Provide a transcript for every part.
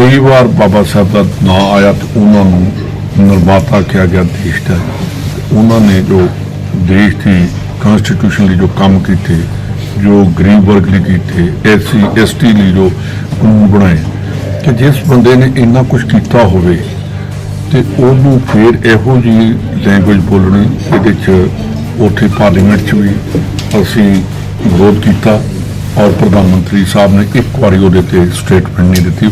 ਕਈ ਵਾਰ ਬਾਬਾ ਸਾਹਿਬ ਦਾ ਨਾਂ ਆਇਆ ਤੇ ਉਹਨਾਂ ਨੂੰ ਨਿਰਮਾਤਾ ਕਿਹਾ ਗਿਆ ਦੇਸ਼ ਦਾ। ਉਹਨਾਂ ਨੇ ਜੋ ਦੇਸ਼ ਦੀ ਕਨਸਟੀਟਿਊਸ਼ਨ ਲਈ ਜੋ ਕੰਮ ਕੀਤੇ, ਜੋ ਗਰੀਬ ਵਰਗ ਲਈ ਕੀਤੇ, ਐਸਸੀ, ਐਸਟੀ ਲਈ ਜੋ ਕਾਨੂੰਨ ਬਣਾਏ ਕਿ ਜਿਸ ਬੰਦੇ ਨੇ ਇੰਨਾ ਕੁਝ ਕੀਤਾ ਹੋਵੇ ਤੇ ਉਹਨੂੰ ਫਿਰ ਇਹੋ ਜੀ ਲੈਂਗੁਏਜ ਬੋਲਣੀ, ਇਹਦੇ ਚ ਉੱਥੇ ਪਾਰਲੀਮੈਂਟ ਚ ਵੀ ਅਸੀਂ ਵਿਰੋਧ ਕੀਤਾ ਔਰ ਪ੍ਰਧਾਨ ਮੰਤਰੀ ਸਾਹਿਬ ਨੇ ਇੱਕ ਵਾਰੀ ਉਹਦੇ ਤੇ ਸਟੇਟਮੈਂਟ ਨਹੀਂ ਦਿੱਤੀ।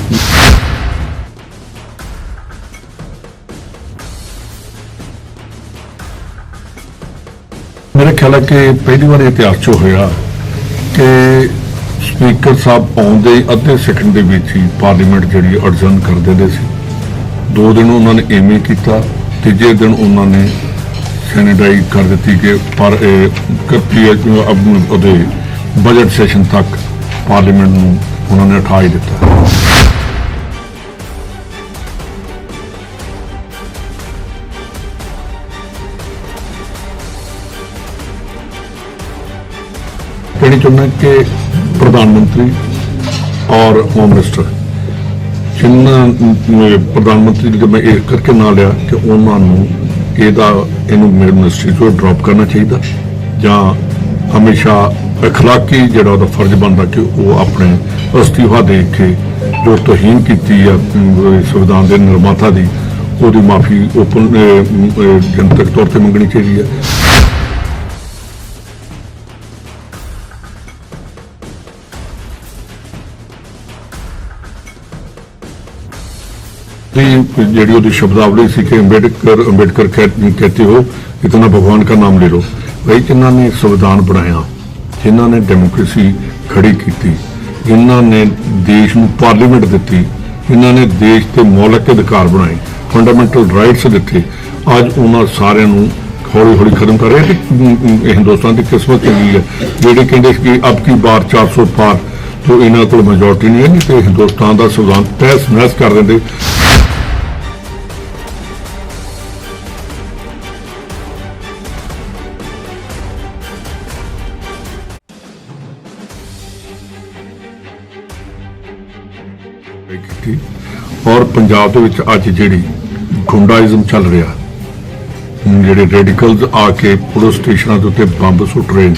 ਹਾਲਾਂਕਿ ਪਹਿਲੀ ਵਾਰ ਇਤਿਹਾਸ 'ਚ ਹੋਇਆ ਕਿ ਸਪੀਕਰ ਸਾਹਿਬ ਆਉਂਦੇ ਹੀ ਅੱਧੇ ਸੈਕਿੰਡ ਦੇ ਵਿੱਚ ਹੀ ਪਾਰਲੀਮੈਂਟ ਜਿਹੜੀ ਅਡਜਨ ਕਰ ਦਿੰਦੇ ਸੀ। ਦੋ ਦਿਨ ਉਹਨਾਂ ਨੇ ਐਵੇਂ ਕੀਤਾ, ਤੀਜੇ ਦਿਨ ਉਹਨਾਂ ਨੇ ਸੈਨੇਟਾਈਜ਼ ਕਰ ਦਿੱਤੀ ਕਿ ਪਰ ਕੱਪੀ ਉਹਦੇ ਬਜਟ ਸੈਸ਼ਨ ਤੱਕ ਪਾਰਲੀਮੈਂਟ ਨੂੰ ਉਹਨਾਂ ਨੇ ਉਠਾ ਹੀ ਦਿੱਤਾ। ਕਹਿਣੀ ਚਾਹੁੰਦਾ ਕਿ ਪ੍ਰਧਾਨ ਮੰਤਰੀ ਔਰ ਹੋਮ ਮਿਨਿਸਟਰ ਜਿਨ੍ਹਾਂ ਨੂੰ ਪ੍ਰਧਾਨ ਮੰਤਰੀ ਦਾ ਮੈਂ ਇਹ ਕਰਕੇ ਨਾਂ ਲਿਆ ਕਿ ਉਹਨਾਂ ਨੂੰ ਇਹਦਾ ਇਹਨੂੰ ਮੇਰੇ ਮਿਨਿਸਟਰੀ ਤੋਂ ਡ੍ਰੌਪ ਕਰਨਾ ਚਾਹੀਦਾ ਜਾਂ ਹਮੇਸ਼ਾ اخلاقی ਜਿਹੜਾ ਉਹਦਾ ਫਰਜ਼ ਬਣਦਾ ਕਿ ਉਹ ਆਪਣੇ ਅਸਤੀਫਾ ਦੇ ਕੇ ਜੋ ਤੋਹੀਨ ਕੀਤੀ ਆ ਅਮ, ਸੰਵਿਧਾਨ ਦੇ ਨਿਰਮਾਤਾ ਦੀ ਉਹਦੀ ਮਾਫੀ ਓਪਨ ਜਨਤਕ ਤੌਰ ਤੇ ਮੰਗਣੀ ਚਾਹੀਦੀ ਹੈ ਦੀ ਜਿਹੜੀ ਉਹਦੀ ਸ਼ਬਦਾਵਲੀ ਸੀ ਕਿ ਅੰਬੇਡਕਰ ਅੰਬੇਡਕਰ ਕਹਿ- कहते हो इतना भगवान का नाम ले लो ਭਾਈ ਜਿਨ੍ਹਾਂ ਨੇ ਸੰਵਿਧਾਨ ਬਣਾਇਆ ਜਿਨ੍ਹਾਂ ਨੇ ਡੈਮੋਕ੍ਰੇਸੀ ਖੜੀ ਕੀਤੀ ਜਿਨ੍ਹਾਂ ਨੇ ਦੇਸ਼ ਨੂੰ ਪਾਰਲੀਮੈਂਟ ਦਿੱਤੀ ਜਿਨ੍ਹਾਂ ਨੇ ਦੇਸ਼ ਦੇ ਮੌਲਿਕ ਅਧਿਕਾਰ ਬਣਾਏ ਫੰਡਾਮੈਂਟਲ ਰਾਈਟਸ ਦਿੱਤੇ ਅੱਜ ਉਹਨਾਂ ਸਾਰਿਆਂ ਨੂੰ ਹੌਲੀ ਹੌਲੀ ਖਤਮ ਕਰ ਰਹੇ ਆ ਤੇ ਅਮ, ਅਮ, ਇਹ ਹਿੰਦੁਸਤਾਨ ਦੀ ਕਿਸਮਤ ਚੰਗੀ ਹੈ ਜਿਹੜੇ ਕਹਿੰਦੇ ਸੀ ਕਿ ਅਬ ਕੀ ਬਾਰ 400 ਪਾਰ ਤੋਂ ਇਹਨਾਂ ਕੋਲ ਮੈਜੋਰਟੀ ਨਹੀਂ ਹੈ ਨਹੀਂ ਤੇ ਹਿੰਦੁਸਤਾਨ ਦਾ ਸੰਵਿਧਾਨ ਤਹਿਸ ਨਹਿਸ ਕਰ ਦਿੰਦੇ ਪੰਜਾਬ ਦੇ ਵਿੱਚ ਅੱਜ ਜਿਹੜੀ ਗੁੰਡਾਇਜ਼ਮ ਚੱਲ ਰਿਹਾ, ਜਿਹੜੇ ਰੈਡੀਕਲਸ ਆ ਕੇ ਪੁਲਿਸ ਸਟੇਸ਼ਨਾਂ ਦੇ ਉੱਤੇ ਬੰਬ ਸੁੱਟ ਰਹੇ ਨੇ,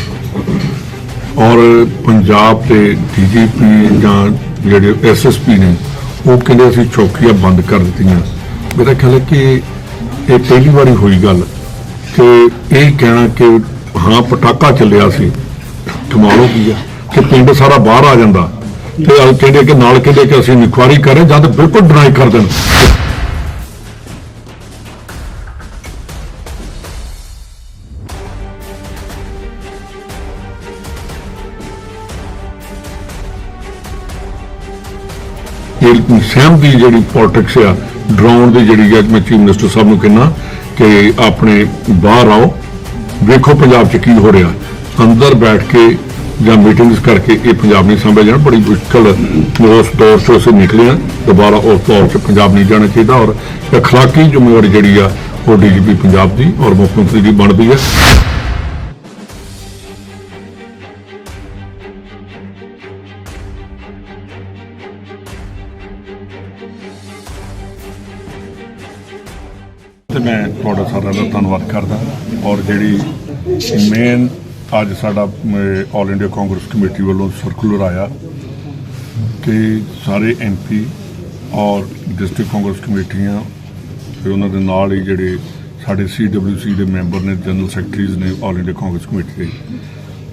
ਔਰ ਪੰਜਾਬ ਦੇ ਡੀਜੀਪੀ ਜਾਂ ਜਿਹੜੇ ਐਸਐਸਪੀ ਨੇ, ਉਹ ਕਹਿੰਦੇ ਅਸੀਂ ਚੌਕੀਆਂ ਬੰਦ ਕਰ ਦਿੱਤੀਆਂ। ਮੇਰਾ ਖਿਆਲ ਹੈ ਕਿ ਇਹ ਪਹਿਲੀ ਵਾਰੀ ਹੋਈ ਗੱਲ ਕਿ ਇਹ ਕਹਿਣਾ ਕਿ ਹਾਂ, ਪਟਾਕਾ ਚੱਲਿਆ ਸੀ ਕਮਾਲੋ ਕੀ ਆ, ਕਿ ਪਿੰਡ ਸਾਰਾ ਬਾਹਰ ਆ ਜਾਂਦਾ। ਤੇ ਅਲ ਕਹਿੰਦੇ ਕਿ ਨਾਲ ਕਹਿੰਦੇ ਕਿ ਅਸੀਂ ਇਨਕੁਆਰੀ ਕਰੇ ਰਹੇ ਜਦ ਬਿਲਕੁਲ ਡਿਨਾਈ ਕਰ ਦੇਣ। ਇਹ ਸਹਿਮ ਦੀ ਜਿਹੜੀ ਪੋਲਿਟਿਕਸ ਆ, ਡਰਾਉਣ ਦੀ ਜਿਹੜੀ ਅੱਜ ਮੈਂ ਚੀਫ ਮਿਨਿਸਟਰ ਸਾਹਿਬ ਨੂੰ ਕਹਿੰਨਾ ਕਿ ਆਪਣੇ ਬਾਹਰ ਆਓ, ਵੇਖੋ ਪੰਜਾਬ 'ਚ ਕੀ ਹੋ ਰਿਹਾ। ਅੰਦਰ ਬੈਠ ਕੇ ਜਾਂ ਮੀਟਿੰਗਸ ਕਰਕੇ ਇਹ ਪੰਜਾਬ ਨਹੀਂ ਸੰਭਿਆ ਜਾਣਾ ਬੜੀ ਮੁਸ਼ਕਲ ਉਸ ਦੌਰ 'ਚੋਂ ਅਸੀਂ ਨਿਕਲੇ ਹਾਂ ਦੁਬਾਰਾ ਉਸ ਦੌਰ 'ਚ ਪੰਜਾਬ ਨਹੀਂ ਜਾਣਾ ਚਾਹੀਦਾ ਔਰ اخلاقی ਜ਼ਿੰਮੇਵਾਰੀ ਜਿਹੜੀ ਆ ਉਹ ਡੀਜੀਪੀ ਪੰਜਾਬ ਦੀ ਔਰ ਮੁੱਖ ਮੰਤਰੀ ਦੀ ਬਣਦੀ ਹੈ ਤੇ ਮੈਂ ਤੁਹਾਡਾ ਸਾਰਿਆਂ ਦਾ ਧੰਨਵਾਦ ਕਰਦਾ ਔਰ ਜਿਹੜੀ ਮੇਨ ਅੱਜ ਸਾਡਾ ਆਲ ਇੰਡੀਆ ਕਾਂਗਰਸ ਕਮੇਟੀ ਵੱਲੋਂ ਸਰਕੂਲਰ ਆਇਆ ਕਿ ਸਾਰੇ ਐਮਪੀ ਔਰ ਡਿਸਟ੍ਰਿਕਟ ਕਾਂਗਰਸ ਕਮੇਟੀਆਂ ਤੇ ਉਹਨਾਂ ਦੇ ਨਾਲ ਹੀ ਜਿਹੜੇ ਸਾਡੇ ਸੀਡਬਲਯੂਸੀ ਦੇ ਮੈਂਬਰ ਨੇ ਜਨਰਲ ਸੈਕਟਰੀਜ਼ ਨੇ ਆਲ ਇੰਡੀਆ ਕਾਂਗਰਸ ਕਮੇਟੀ ਦੇ।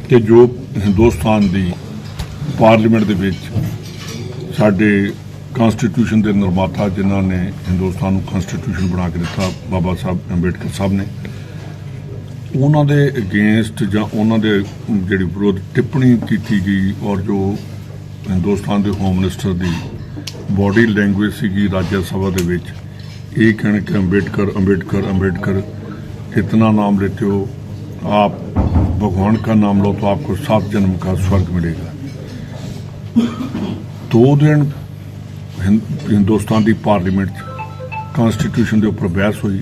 ਕਿ ਜੋ ਹਿੰਦੁਸਤਾਨ ਦੀ ਪਾਰਲੀਮੈਂਟ ਦੇ ਵਿੱਚ ਸਾਡੇ ਕਨਸਟੀਟਿਊਸ਼ਨ ਦੇ ਨਿਰਮਾਤਾ ਜਿਨ੍ਹਾਂ ਨੇ ਹਿੰਦੁਸਤਾਨ ਨੂੰ ਕਨਸਟੀਟਿਊਸ਼ਨ ਬਣਾ ਕੇ ਦਿੱਤਾ, ਬਾਬਾ ਸਾਹਿਬ ਅੰਬੇਡਕਰ ਸਾਹਿਬ ਨੇ ਉਹਨਾਂ ਦੇ ਅਗੇਂਸਟ ਜਾਂ ਉਹਨਾਂ ਦੇ ਜਿਹੜੀ ਵਿਰੋਧ ਟਿੱਪਣੀ ਕੀਤੀ ਗਈ ਔਰ ਜੋ ਹਿੰਦੁਸਤਾਨ ਦੇ ਹੋਮ ਮਿਨਿਸਟਰ ਦੀ ਬੋਡੀ ਲੈਂਗੁਏਜ ਸੀਗੀ ਰਾਜ ਸਭਾ ਦੇ ਵਿੱਚ, ਇਹ ਕਹਿਣ ਕਿ ਅੰਬੇਡਕਰ ਅੰਬੇਡਕਰ ਅੰਬੇਡਕਰ ਕਿਤਨਾ ਨਾਮ ਲੈਤੇ ਹੋ आप भगवान का नाम लो तो आपको सात जन्म का स्वर्ग मिलेगा दो दिन ਹਿੰਦੁਸਤਾਨ ਦੀ ਪਾਰਲੀਮੈਂਟ 'ਚ ਕਨਸਟੀਟਿਊਸ਼ਨ ਦੇ ਉੱਪਰ ਬਹਿਸ ਹੋਈ,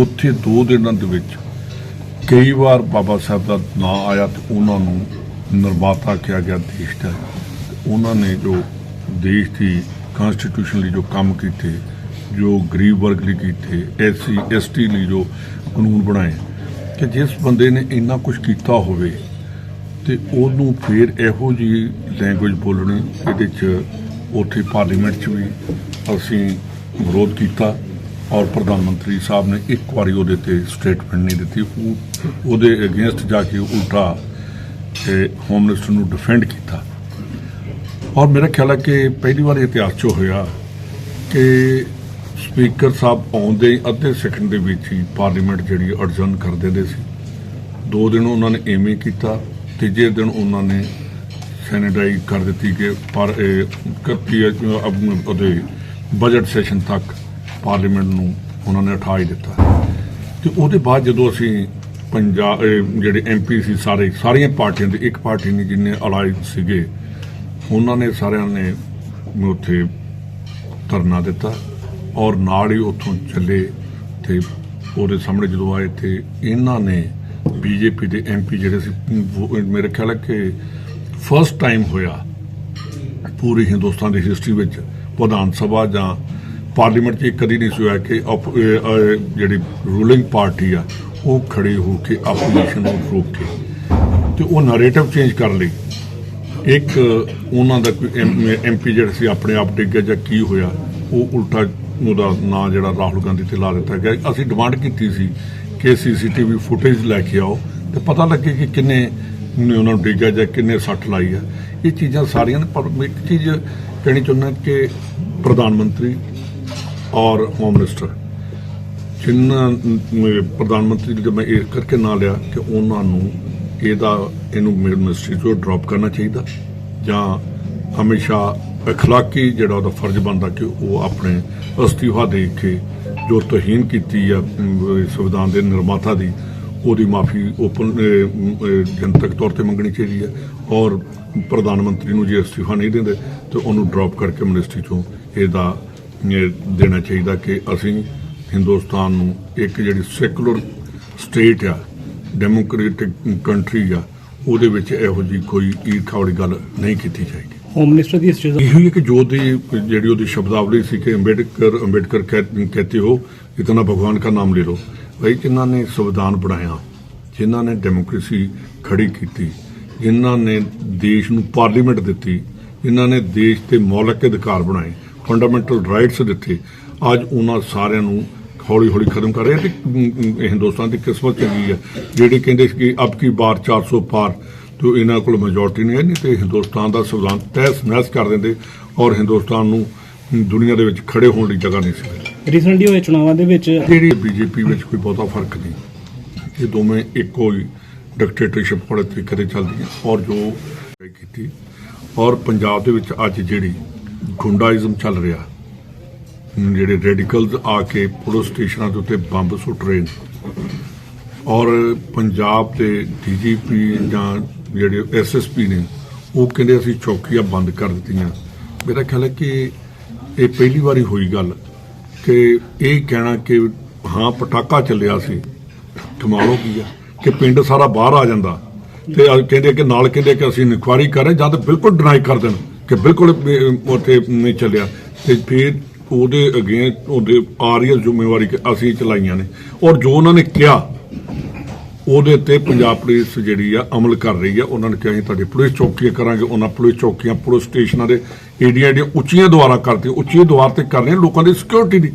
ਉੱਥੇ ਦੋ ਦਿਨਾਂ ਦੇ ਵਿੱਚ ਕਈ ਵਾਰ ਬਾਬਾ ਸਾਹਿਬ ਦਾ ਨਾਂ ਆਇਆ ਤੇ ਉਹਨਾਂ ਨੂੰ ਨਿਰਮਾਤਾ ਕਿਹਾ ਗਿਆ ਦੇਸ਼ ਦਾ। ਉਹਨਾਂ ਨੇ ਜੋ ਦੇਸ਼ ਦੀ ਕਨਸਟੀਟਿਊਸ਼ਨ ਲਈ ਜੋ ਕੰਮ ਕੀਤੇ, ਜੋ ਗਰੀਬ ਵਰਗ ਲਈ ਕੀਤੇ, ਐਸਸੀ, ਐਸਟੀ ਲਈ ਜੋ ਕਾਨੂੰਨ ਬਣਾਏ, ਕਿ ਜਿਸ ਬੰਦੇ ਨੇ ਇੰਨਾ ਕੁਝ ਕੀਤਾ ਹੋਵੇ ਤੇ ਉਹਨੂੰ ਫਿਰ ਇਹੋ ਜੀ ਲੈਂਗੁਏਜ ਬੋਲਣੀ, ਇਹਦੇ ਚ ਉੱਥੇ ਪਾਰਲੀਮੈਂਟ ਚ ਵੀ ਅਸੀਂ ਵਿਰੋਧ ਕੀਤਾ। ਔਰ ਪ੍ਰਧਾਨ ਮੰਤਰੀ ਸਾਹਿਬ ਨੇ ਇੱਕ ਵਾਰੀ ਉਹਦੇ ਤੇ ਸਟੇਟਮੈਂਟ ਨਹੀਂ ਦਿੱਤੀ। ਉਹ ਉਹਦੇ ਅਗੇਂਸਟ ਜਾ ਕੇ ਉਲਟਾ ਤੇ ਹੋਮ ਮਿਨਿਸਟਰ ਨੂੰ ਡਿਫੈਂਡ ਕੀਤਾ। ਔਰ ਮੇਰਾ ਖਿਆਲ ਹੈ ਕਿ ਪਹਿਲੀ ਵਾਰ ਇਤਿਹਾਸ 'ਚ ਹੋਇਆ ਕਿ ਸਪੀਕਰ ਸਾਹਿਬ ਆਉਂਦੇ ਹੀ ਅੱਧੇ ਸੈਕਿੰਡ ਦੇ ਵਿੱਚ ਹੀ ਪਾਰਲੀਮੈਂਟ ਜਿਹੜੀ ਅਡਜਨ ਕਰ ਦਿੰਦੇ ਸੀ। ਦੋ ਦਿਨ ਉਹਨਾਂ ਨੇ ਐਵੇਂ ਕੀਤਾ, ਤੀਜੇ ਦਿਨ ਉਹਨਾਂ ਨੇ ਸੈਨੇਟਾਈਜ਼ ਕਰ ਦਿੱਤੀ ਕਿ ਪਰ 31 ਉਹਦੇ ਬਜਟ ਸੈਸ਼ਨ ਤੱਕ ਪਾਰਲੀਮੈਂਟ ਨੂੰ ਉਹਨਾਂ ਨੇ ਉਠਾ ਹੀ ਦਿੱਤਾ। ਤੇ ਉਹਦੇ ਬਾਅਦ ਜਦੋਂ ਅਸੀਂ ਪੰਜਾਬ, ਇਹ ਜਿਹੜੇ ਐਮਪੀ ਸੀ ਸਾਰੇ, ਸਾਰੀਆਂ ਪਾਰਟੀਆਂ ਦੇ, ਇੱਕ ਪਾਰਟੀ ਨੇ ਜਿੰਨੇ ਅਲਾਈਡ ਸੀਗੇ, ਉਹਨਾਂ ਨੇ ਸਾਰਿਆਂ ਨੇ ਉੱਥੇ ਧਰਨਾ ਦਿੱਤਾ ਔਰ ਨਾਲ ਹੀ ਉੱਥੋਂ ਚੱਲੇ ਤੇ ਉਹਦੇ ਸਾਹਮਣੇ ਜਦੋਂ ਆਏ ਤੇ ਇਹਨਾਂ ਨੇ ਬੀਜੇਪੀ ਦੇ ਐਮਪੀ ਜਿਹੜੇ ਸੀ ਮੇਰੇ ਖਿਆਲ ਹੈ ਕਿ ਫਸਟ ਟਾਈਮ ਹੋਇਆ ਪੂਰੀ ਹਿੰਦੁਸਤਾਨ ਦੀ ਹਿਸਟਰੀ ਵਿੱਚ ਵਿਧਾਨ ਸਭਾ ਜਾਂ ਪਾਰਲੀਮੈਂਟ 'ਚ ਇਹ ਕਦੀ ਨਹੀਂ ਸੀ ਕਿ ਅਪ- ਜਿਹੜੀ ਰੂਲਿੰਗ ਪਾਰਟੀ ਆ, ਉਹ ਖੜੀ ਹੋ ਕੇ ਆਪੋਜੀਸ਼ਨ ਨੂੰ ਰੋਕ ਕੇ ਤੇ ਉਹ ਨੈਰੇਟਿਵ ਚੇਂਜ ਕਰ ਲਈ। ਇੱਕ ਉਹਨਾਂ ਦਾ ਕੋਈ ਐਮਪੀ ਜਿਹੜਾ ਸੀ, ਆਪਣੇ ਆਪ ਡਿੱਗ ਗਿਆ ਜਾਂ ਕੀ ਹੋਇਆ, ਉਹ ਉਲਟਾ ਉਹਦਾ ਨਾਂ ਜਿਹੜਾ ਰਾਹੁਲ ਗਾਂਧੀ ਤੇ ਲਾ ਦਿੱਤਾ ਗਿਆ। ਅਸੀਂ ਡਿਮਾਂਡ ਕੀਤੀ ਸੀ ਕਿ ਸੀਸੀਟੀਵੀ ਫੁਟੇਜ ਲੈ ਕੇ ਆਓ ਤੇ ਪਤਾ ਲੱਗੇ ਕਿ ਕਿੰਨੇ ਨੇ ਉਹਨਾਂ ਨੂੰ ਡਿੱਗਿਆ ਜਾਂ ਕਿੰਨੇ ਸੱਟ ਲਾਈ ਆ। ਇਹ ਚੀਜ਼ਾਂ ਸਾਰੀਆਂ ਨੇ, ਪਰ ਮੈਂ ਇੱਕ ਚੀਜ਼ ਕਹਿਣੀ ਚਾਹੁੰਦਾ ਕਿ ਪ੍ਰਧਾਨ ਮੰਤਰੀ ਔਰ ਹੋਮ ਮਿਨਿਸਟਰ ਜਿਨ੍ਹਾਂ ਅਮ, ਪ੍ਰਧਾਨ ਮੰਤਰੀ ਦਾ ਮੈਂ ਇਹ ਕਰਕੇ ਨਾਂ ਲਿਆ ਕਿ ਉਹਨਾਂ ਨੂੰ ਇਹਦਾ ਇਹਨੂੰ ਮਿਨਿਸਟਰੀ ਤੋਂ ਡ੍ਰੌਪ ਕਰਨਾ ਚਾਹੀਦਾ ਜਾਂ ਹਮੇਸ਼ਾ اخلاقی ਜਿਹੜਾ ਉਹਦਾ ਫਰਜ਼ ਬਣਦਾ ਕਿ ਉਹ ਆਪਣੇ ਅਸਤੀਫਾ ਦੇ ਕੇ ਜੋ ਤੋਹੀਨ ਕੀਤੀ ਆ ਅਮ, ਸੰਵਿਧਾਨ ਦੇ ਨਿਰਮਾਤਾ ਦੀ ਉਹਦੀ ਮਾਫੀ ਓਪਨ ਜਨਤਕ ਤੌਰ ਤੇ ਮੰਗਣੀ ਚਾਹੀਦੀ ਹੈ ਔਰ ਪ੍ਰਧਾਨ ਮੰਤਰੀ ਨੂੰ ਜੇ ਅਸਤੀਫਾ ਨਹੀਂ ਦਿੰਦੇ ਤੇ ਉਹਨੂੰ ਡ੍ਰੌਪ ਕਰਕੇ ਮਿਨਿਸਟਰੀ ਚੋਂ ਇਹਦਾ ਇਹ ਦੇਣਾ ਚਾਹੀਦਾ ਕਿ ਅਸੀਂ ਹਿੰਦੁਸਤਾਨ ਨੂੰ ਇੱਕ ਜਿਹੜੀ ਸੈਕੂਲਰ ਸਟੇਟ ਆ ਡੈਮੋਕ੍ਰੈਟਿਕ ਕੰਟਰੀ ਆ ਉਹਦੇ ਵਿੱਚ ਇਹੋ ਜੀ ਕੋਈ ਈਰਖਾ ਵਾਲੀ ਗੱਲ ਨਹੀਂ ਕੀਤੀ ਜਾਏਗੀ। ਹੋਮ ਮਿਨਿਸਟਰ ਦੀ ਇਸ ਚੀਜ਼ ਦਾ ਇਹੋ ਹੀ ਕਿ ਜੋ ਦੀ ਜਿਹੜੀ ਉਹਦੀ ਸ਼ਬਦਾਵਲੀ ਸੀ ਕਿ ਅੰਬੇਡਕਰ ਅੰਬੇਡਕਰ ਕਹਿ- ਕਹਤੇ ਹੋ ਇਤਨਾ ਭਗਵਾਨ का ਨਾਮ ਲੈ ਲਓ। ਭਾਈ ਜਿਨ੍ਹਾਂ ਨੇ ਸੰਵਿਧਾਨ ਬਣਾਇਆ ਜਿਨ੍ਹਾਂ ਨੇ ਡੈਮੋਕ੍ਰੇਸੀ ਖੜੀ ਕੀਤੀ ਜਿਨ੍ਹਾਂ ਨੇ ਦੇਸ਼ ਨੂੰ ਪਾਰਲੀਮੈਂਟ ਦਿੱਤੀ ਜਿਨ੍ਹਾਂ ਨੇ ਦੇਸ਼ ਤੇ ਮੌਲਿਕ ਅਧਿਕਾਰ ਬਣਾਏ ਫੰਡਾਮੈਂਟਲ ਰਾਈਟਸ ਦਿੱਤੇ ਅੱਜ ਉਹਨਾਂ ਸਾਰਿਆਂ ਨੂੰ ਹੌਲੀ ਹੌਲੀ ਖਤਮ ਕਰ ਰਹੇ ਤੇ ਅਮ, ਹਿੰਦੁਸਤਾਨ ਦੀ ਕਿਸਮਤ ਚੰਗੀ ਹੈ ਜਿਹੜੇ ਕਹਿੰਦੇ ਕਿ ਅਬ ਕੀ ਬਾਰ 400 ਪਾਰ ਤੇ ਇਹਨਾਂ ਕੋਲ ਮੈਜੋਰਟੀ ਨਹੀਂ ਹੈ ਨਹੀਂ ਤੇ ਹਿੰਦੁਸਤਾਨ ਦਾ ਸੰਵਿਧਾਨ ਤਹਿਸ ਨਹਿਸ ਕਰ ਦਿੰਦੇ ਔਰ ਹਿੰਦੁਸਤਾਨ ਨੂੰ ਦੁਨੀਆ ਦੇ ਵਿੱਚ ਖੜੇ ਹੋਣ ਦੀ ਜਗ੍ਹਾ ਨਹੀਂ ਸੀ। ਰੀਸੈਂਟਲੀ ਹੋਏ ਚੁਣਾਵਾਂ ਦੇ ਵਿੱਚ ਜਿਹੜੀ ਬੀਜੇਪੀ ਵਿੱਚ ਕੋਈ ਬਹੁਤਾ ਫ਼ਰਕ ਨਹੀਂ ਇਹ ਦੋਵੇਂ ਇੱਕੋ ਹੀ ਡਿਕਟੇਟਰਸ਼ਿਪ ਵਾਲੇ ਤਰੀਕੇ ਤੇ ਚੱਲਦੀਆਂ ਔਰ ਜੋ ਕੀਤੀ ਔਰ ਪੰਜਾਬ ਦੇ ਵਿੱਚ ਅੱਜ ਜਿਹੜੀ ਗੁੰਡਾਇਜ਼ਮ ਚੱਲ ਰਿਹਾ। ਜਿਹੜੇ ਰੈਡੀਕਲਸ ਆ ਕੇ ਪੁਲਿਸ ਸਟੇਸ਼ਨਾਂ ਦੇ ਉੱਤੇ ਬੰਬ ਸੁੱਟ ਰਹੇ ਨੇ। ਔਰ ਪੰਜਾਬ ਦੇ ਡੀਜੀਪੀ ਜਾਂ ਜਿਹੜੇ ਐਸਐਸਪੀ ਨੇ, ਉਹ ਕਹਿੰਦੇ ਅਸੀਂ ਚੌਕੀਆਂ ਬੰਦ ਕਰ ਦਿੱਤੀਆਂ। ਮੇਰਾ ਖਿਆਲ ਹੈ ਕਿ ਇਹ ਪਹਿਲੀ ਵਾਰੀ ਹੋਈ ਗੱਲ ਕਿ ਇਹ ਕਹਿਣਾ ਕਿ ਹਾਂ, ਪਟਾਕਾ ਚੱਲਿਆ ਸੀ ਕਮਾਲ ਕੀ ਆ, ਕਿ ਪਿੰਡ ਸਾਰਾ ਬਾਹਰ ਆ ਜਾਂਦਾ। ਤੇ ਕਹਿੰਦੇ ਕਿ ਨਾਲ ਕਹਿੰਦੇ ਕਿ ਅਸੀਂ ਇਨਕੁਆਰੀ ਕਰ ਰਹੇ ਜਦ ਬਿਲਕੁਲ ਡਿਨਾਈ ਕਰ ਦੇਣ। ਕਿ ਬਿਲਕੁਲ ਉੱਥੇ ਨਹੀਂ ਚੱਲਿਆ। ਤੇ ਫਿਰ ਉਹਦੇ ਅਗੇ ਉਹਦੇ ਆ ਰਹੀ ਹੈ ਜ਼ਿੰਮੇਵਾਰੀ ਕਿ ਅਸੀਂ ਚਲਾਈਆਂ ਨੇ। ਔਰ ਜੋ ਉਹਨਾਂ ਨੇ ਕਿਹਾ ਉਹਦੇ ਤੇ ਪੰਜਾਬ ਪੁਲਿਸ ਜਿਹੜੀ ਆ ਅਮਲ ਕਰ ਰਹੀ ਆ। ਉਹਨਾਂ ਨੇ ਕਿਹਾ ਅਸੀਂ ਤੁਹਾਡੀ ਪੁਲਿਸ ਚੌਕੀਆਂ ਕਰਾਂਗੇ। ਉਹਨਾਂ ਪੁਲਿਸ ਚੌਕੀਆਂ ਪੁਲਿਸ ਸਟੇਸ਼ਨਾਂ ਦੇ ਏਡੀਆਂ ਏਡੀਆਂ ਉੱਚੀਆਂ ਦੁਆਰਾਂ ਕਰਦੇ ਉੱਚੀ ਦੁਆਰ ਤੇ ਕਰ ਰਹੇ ਆ ਲੋਕਾਂ ਦੀ ਸਿਕਿਉਰਿਟੀ ਦੀ।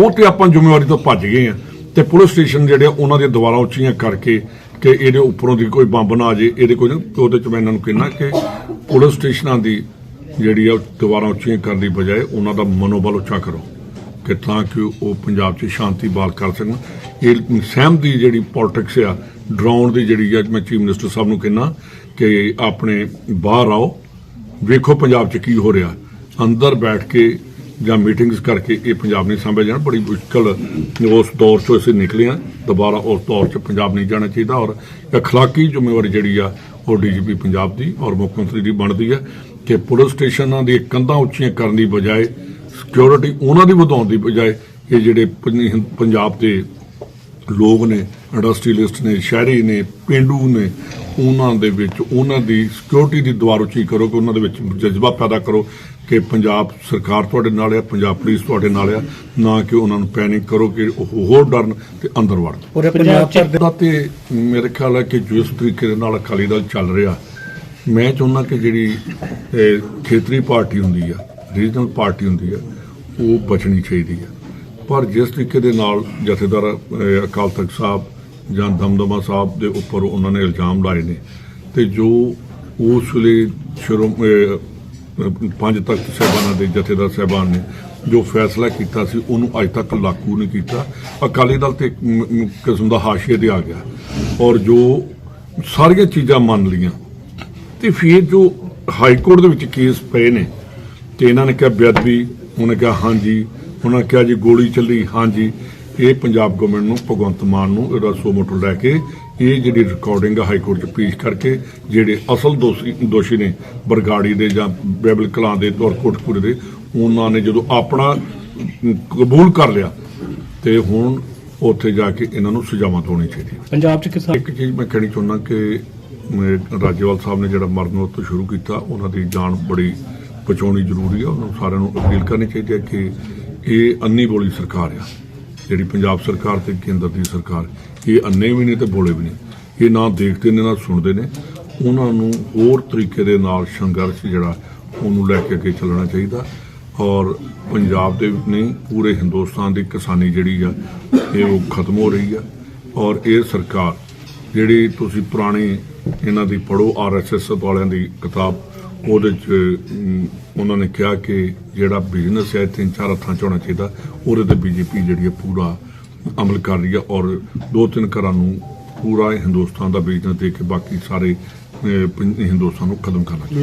ਉਹ ਤੇ ਆਪਾਂ ਜ਼ਿੰਮੇਵਾਰੀ ਤੋਂ ਭੱਜ ਗਏ ਆ। ਤੇ ਪੁਲਿਸ ਸਟੇਸ਼ਨ ਜਿਹੜੇ ਆ, ਉਹਨਾਂ ਦੇ ਦੁਆਰਾ ਉੱਚੀਆਂ ਕਰਕੇ ਕਿ ਇਹਦੇ ਉੱਪਰੋਂ ਦੀ ਕੋਈ ਬੰਬ ਨਾ ਆ ਜੇ ਇਹਦੇ ਕੋਈ ਨਾ- ਉਹਦੇ ਚ ਮੈਂ ਇਹਨਾਂ ਨੂੰ ਕਹਿਣਾ ਕਿ ਪੁਲਿਸ ਸਟੇਸ਼ਨਾਂ ਦੀ ਜਿਹੜੀ ਆ ਦੁਆਰਾ ਉੱਚੀਆਂ ਕਰਨ ਦੀ ਬਜਾਏ ਉਹਨਾਂ ਦਾ ਮਨੋਬਲ ਉੱਚਾ ਕਰੋ ਕਿ ਤਾਂ ਕਿ ਉਹ ਪੰਜਾਬ 'ਚ ਸ਼ਾਂਤੀ ਬਹਾਲ ਕਰ ਸਕਣ ਇਹ ਸਹਿਮ ਦੀ ਜਿਹੜੀ ਪੋਲਿਟਿਕਸ ਆ ਡਰਾਉਣ ਦੀ ਜਿਹੜੀ ਅੱਜ ਮੈਂ ਚੀਫ ਮਿਨਿਸਟਰ ਸਾਹਿਬ ਨੂੰ ਕਹਿਣਾ ਕਿ ਆਪਣੇ ਬਾਹਰ ਆਓ ਵੇਖੋ ਪੰਜਾਬ 'ਚ ਕੀ ਹੋ ਰਿਹਾ ਅੰਦਰ ਬੈਠ ਕੇ ਜਾਂ ਮੀਟਿੰਗਸ ਕਰਕੇ ਇਹ ਪੰਜਾਬ ਨਹੀਂ ਸੰਭਿਆ ਜਾਣਾ ਬੜੀ ਮੁਸ਼ਕਲ ਉਸ ਦੌਰ 'ਚੋਂ ਅਸੀਂ ਨਿਕਲੇ ਹਾਂ ਦੁਬਾਰਾ ਉਸ ਦੌਰ 'ਚ ਪੰਜਾਬ ਨਹੀਂ ਜਾਣਾ ਚਾਹੀਦਾ ਔਰ اخلاقی ਜ਼ਿੰਮੇਵਾਰੀ ਜਿਹੜੀ ਆ ਉਹ ਡੀਜੀਪੀ ਪੰਜਾਬ ਦੀ ਔਰ ਮੁੱਖ ਮੰਤਰੀ ਦੀ ਬਣਦੀ ਹੈ ਕਿ ਪੁਲਿਸ ਸਟੇਸ਼ਨਾਂ ਦੀ ਕੰਧਾਂ ਉੱਚੀਆਂ ਕਰਨ ਦੀ ਬਜਾਏ ਸਿਕਿਉਰਿਟੀ ਉਹਨਾਂ ਦੀ ਵਧਾਉਣ ਦੀ ਬਜਾਏ ਇਹ ਜਿਹੜੇ ਪੰਜਾਬ ਦੇ ਲੋਕ ਨੇ ਇੰਡਸਟਰੀਲਿਸਟ ਨੇ ਸ਼ਹਿਰੀ ਨੇ ਪਿੰਡੂ ਨੇ ਉਹਨਾਂ ਦੇ ਵਿੱਚ ਉਹਨਾਂ ਦੀ ਸਿਕਿਉਰਿਟੀ ਦੀ ਦੁਆਰ ਉੱਚੀ ਕਰੋ ਕਿ ਉਹਨਾਂ ਦੇ ਵਿੱਚ ਜਜ਼ਬਾ ਪੈਦਾ ਕਰੋ ਕਿ ਪੰਜਾਬ ਸਰਕਾਰ ਤੁਹਾਡੇ ਨਾਲ ਆ ਪੰਜਾਬ ਪੁਲਿਸ ਤੁਹਾਡੇ ਨਾਲ ਆ ਨਾ ਕਿ ਉਹਨਾਂ ਨੂੰ ਪੈਨਿਕ ਕਰੋ ਕਿ ਉਹ ਹੋਰ ਡਰਨ ਤੇ ਅੰਦਰ ਵੜਨ। ਪੂਰੇ ਪੰਜਾਬ ਚ ਦਾ ਤੇ ਮੇਰੇ ਖਿਆਲ ਹੈ ਕਿ ਜਿਸ ਤਰੀਕੇ ਦੇ ਨਾਲ ਅਕਾਲੀ ਦਲ ਚੱਲ ਰਿਹਾ ਮੈਂ ਚਾਹੁੰਦਾ ਕਿ ਜਿਹੜੀ ਖੇਤਰੀ ਪਾਰਟੀ ਹੁੰਦੀ ਆ ਰੀਜਨਲ ਪਾਰਟੀ ਹੁੰਦੀ ਆ ਉਹ ਬਚਣੀ ਚਾਹੀਦੀ ਆ। ਪਰ ਜਿਸ ਤਰੀਕੇ ਦੇ ਨਾਲ ਜਥੇਦਾਰ ਅਕਾਲ ਤਖਤ ਸਾਹਿਬ ਜਾਂ ਦਮਦਮਾ ਸਾਹਿਬ ਦੇ ਉੱਪਰ ਉਹਨਾਂ ਨੇ ਇਲਜ਼ਾਮ ਲਾਏ ਨੇ। ਤੇ ਜੋ ਉਸ ਵੇਲੇ ਸ਼ੁਰੂ ਪੰਜ ਤਖਤ ਸਾਹਿਬਾਨਾਂ ਦੇ ਜਥੇਦਾਰ ਸਾਹਿਬਾਨ ਨੇ ਜੋ ਫੈਸਲਾ ਕੀਤਾ ਸੀ, ਉਹਨੂੰ ਅੱਜ ਤੱਕ ਲਾਗੂ ਨਹੀਂ ਕੀਤਾ। ਅਕਾਲੀ ਦਲ ਤੇ ਕਿਸਮ ਦਾ ਹਾਸ਼ੀਏ ਤੇ ਆ ਗਿਆ। ਔਰ ਜੋ ਸਾਰੀਆਂ ਚੀਜ਼ਾਂ ਮੰਨ ਲੀਆਂ ਤੇ ਫਿਰ ਜੋ ਹਾਈ ਕੋਰਟ ਦੇ ਵਿੱਚ ਕੇਸ ਪਏ ਨੇ, ਤੇ ਇਹਨਾਂ ਨੇ ਕਿਹਾ, ਬੇਅਦਬੀ, ਉਹਨੇ ਕਿਹਾ, ਹਾਂਜੀ। ਉਹਨਾਂ ਕਿਹਾ ਜੀ, ਗੋਲੀ ਚੱਲੀ, ਹਾਂਜੀ। ਇਹ ਪੰਜਾਬ ਗਵਰਨਮੈਂਟ ਨੂੰ ਭਗਵੰਤ ਮਾਨ ਨੂੰ ਇਹਦਾ ਸੋ ਮੋਟਰ ਲੈ ਕੇ ਇਹ ਜਿਹੜੀ ਰਿਕਾਰਡਿੰਗ ਹਾਈ ਕੋਰਟ 'ਚ ਪੇਸ਼ ਕਰਕੇ ਜਿਹੜੇ ਅਸਲ ਦੋਸ਼ੀ ਦੋਸ਼ੀ ਨੇ ਬਰਗਾੜੀ ਦੇ ਜਾਂ ਬੈਬਲ ਕਲਾਂ ਦੇ ਤੌਰ ਕੋਟਕਪੂਰੇ ਦੇ ਉਹਨਾਂ ਨੇ ਜਦੋਂ ਆਪਣਾ ਕਬੂਲ ਕਰ ਲਿਆ ਤੇ ਹੁਣ ਉੱਥੇ ਜਾ ਕੇ ਇਹਨਾਂ ਨੂੰ ਸਜ਼ਾਵਾਂ ਹੋਣੀ ਚਾਹੀਦੀ ਪੰਜਾਬ ਚ ਕਿਸਾਨ ਇੱਕ ਚੀਜ਼ ਮੈਂ ਕਹਿਣੀ ਚਾਹੁੰਦਾ ਕਿ ਰਾਜੇਵਾਲ ਸਾਹਿਬ ਨੇ ਜਿਹੜਾ ਮਰਨ ਤੋਂ ਸ਼ੁਰੂ ਕੀਤਾ ਉਹਨਾਂ ਦੀ ਜਾਨ ਬੜੀ ਬਚਾਉਣੀ ਜ਼ਰੂਰੀ ਆ ਉਹਨਾਂ ਨੂੰ ਸਾਰਿਆਂ ਨੂੰ ਅਪੀਲ ਕਰਨੀ ਚਾਹੀਦੀ ਹੈ ਕਿ ਇਹ ਅੰਨੀ ਬੋਲੀ ਸਰਕਾਰ ਆ। ਜਿਹੜੀ ਪੰਜਾਬ ਸਰਕਾਰ ਤੇ ਕੇਂਦਰ ਦੀ ਸਰਕਾਰ, ਇਹ ਅੰਨੇ ਵੀ ਨਹੀਂ ਤੇ ਬੋਲੇ ਵੀ ਨਹੀਂ। ਇਹ ਨਾ ਦੇਖਦੇ ਨੇ, ਨਾ ਸੁਣਦੇ ਨੇ। ਉਹਨਾਂ ਨੂੰ ਹੋਰ ਤਰੀਕੇ ਦੇ ਨਾਲ ਸੰਘਰਸ਼ ਜਿਹੜਾ, ਉਹਨੂੰ ਲੈ ਕੇ ਅੱਗੇ ਚੱਲਣਾ ਚਾਹੀਦਾ। ਔਰ ਪੰਜਾਬ ਦੇ ਨਹੀਂ, ਪੂਰੇ ਹਿੰਦੁਸਤਾਨ ਦੀ ਕਿਸਾਨੀ ਜਿਹੜੀ ਆ, ਇਹ ਉਹ ਖਤਮ ਹੋ ਰਹੀ ਆ। ਔਰ ਇਹ ਸਰਕਾਰ ਜਿਹੜੀ ਤੁਸੀਂ ਪੁਰਾਣੀ, ਇਹਨਾਂ ਦੀ ਪੜੋ ਆਰਐਸਐਸ ਵਾਲਿਆਂ ਦੀ ਕਿਤਾਬ ਉਹਦੇ ਚ ਉਹਨਾਂ ਨੇ ਕਿਹਾ ਕਿ ਜਿਹੜਾ ਬਿਜ਼ਨਸ ਹੈ ਤਿੰਨ ਚਾਰ ਹੱਥਾਂ ਚ ਹੋਣਾ ਚਾਹੀਦਾ। ਉਹਦੇ ਤੇ ਬੀਜੇਪੀ ਜਿਹੜੀ ਹੈ ਪੂਰਾ ਅਮਲ ਕਰ ਰਹੀ ਹੈ ਔਰ ਦੋ ਤਿੰਨ ਘਰਾਂ ਨੂੰ ਪੂਰਾ ਹਿੰਦੁਸਤਾਨ ਦਾ ਬਿਜ਼ਨਸ ਦੇ ਕੇ ਬਾਕੀ ਸਾਰੇ ਹਿੰਦੁਸਤਾਨ ਨੂੰ ਖਤਮ ਕਰਨਾ ਚਾਹੀਦਾ।